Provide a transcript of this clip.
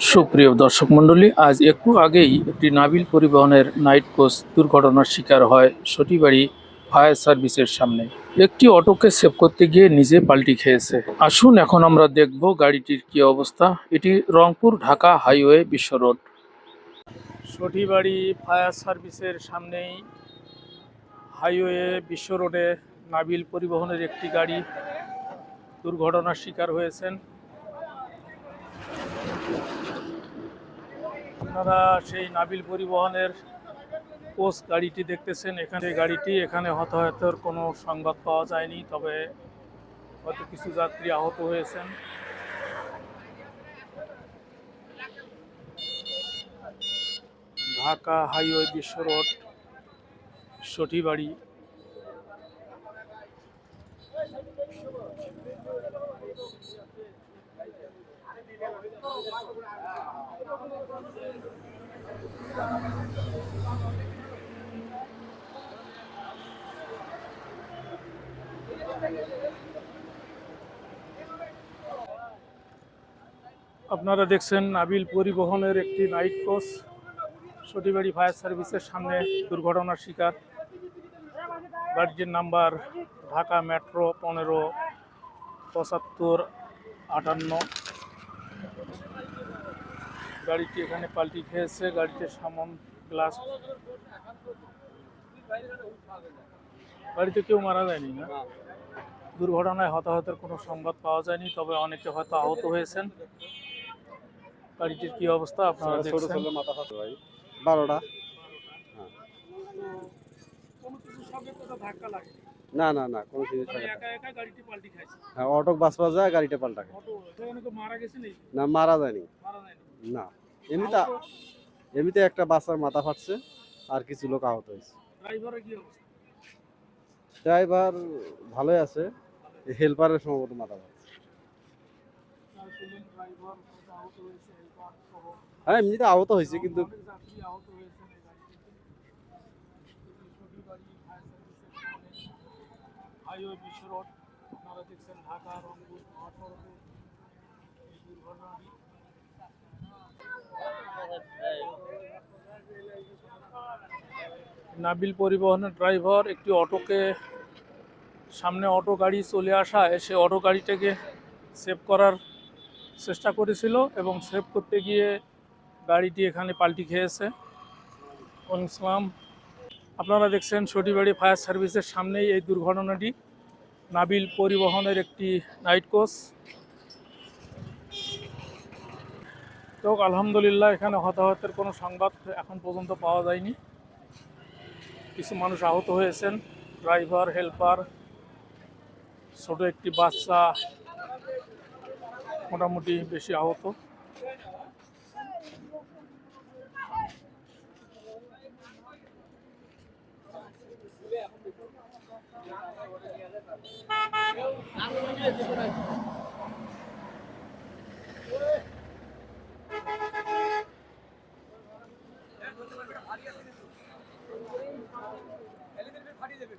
সুপ্রিয় দর্শক মণ্ডলী, আজ একটু আগেই একটি নাবিল পরিবহনের নাইট কোচ দুর্ঘটনার শিকার হয় সটিবাড়ি ফায়ার সার্ভিসের সামনে। একটি অটোকে সেভ করতে গিয়ে নিজে পাল্টি খেয়েছে। আসুন, এখন আমরা দেখব গাড়িটির কি অবস্থা। এটি Rangpur Dhaka highway Bishwa road. Satibari fire সার্ভিসের সামনেই হাইওয়ে বিশ্ব রোডে নাবিল পরিবহনের একটি গাড়ি দুর্ঘটনার শিকার হয়েছেন। আপনারা সেই নাবিল পরিবহনের কোচ গাড়িটি দেখতেছেন। এখানে গাড়িটি, এখানে হতাহতের কোনো সংবাদ পাওয়া যায়নি, তবে হয়তো কিছু যাত্রী আহত হয়েছেন। Dhaka highway Bishwa road, Satibari. আপনারা দেখছেন নাবিল পরিবহনের একটি নাইট কোচ সটিবাড়ি ফায়ার সার্ভিসের সামনে দুর্ঘটনার শিকার। গাড়িটির নাম্বার ঢাকা মেট্রো পনেরো পঁচাত্তর আটান্ন। গাড়িটি এখানে পাল্টি খেয়েছে গাড়িতে সামন গ্লাস। গাড়িতে কেউ মারা যায়নি না? দুর্ঘটনায় হতাহতের কোনো সংবাদ পাওয়া যায়নি তবে অনেকে হয়তো আহত হয়েছেন। গাড়িটির কি অবস্থা আপনারা দেখছেন? মাথা ফাটা ভাই বারোটা। না না না কোনো না। হ্যাঁ অটো বাস যায় গাড়িটা পাল্টা না মারা যায়নি। না। এমনিতে এমনিতে একটা বাচ্চার মাথা ফাটছে আর কিছু লোক আহত হয়েছে। ড্রাইভার ভালোই আছে হেল্পারের সম্ভবত মাথা ফাটছে। হ্যাঁ এমনিতে আহত হয়েছে কিন্তু হাইওয়ে বিশ্ব রোড আপনারা দেখছেন ঢাকা রংপুর মহাসড়কে এই দুর্ঘটনাটি নাবিল পরিবহনের ড্রাইভার একটি অটোকে সামনে অটো গাড়ি চলে আসায় সে অটো গাড়িটাকে সেভ করার চেষ্টা করেছিল এবং সেভ করতে গিয়ে গাড়িটি এখানে পাল্টি খেয়েছে। ইসলাম আপনারা দেখছেন সটিবাড়ি ফায়ার সার্ভিসের সামনেই এই দুর্ঘটনাটি। নাবিল পরিবহনের একটি নাইট কোচ। তো আলহামদুলিল্লাহ, এখানে হতাহতের কোনো সংবাদ এখন পর্যন্ত পাওয়া যায়নি। কিছু মানুষ আহত হয়েছেন, ড্রাইভার, হেল্পার, ছোট একটি বাচ্চা মোটামুটি বেশি আহত। ফাটিয়ে দেবে।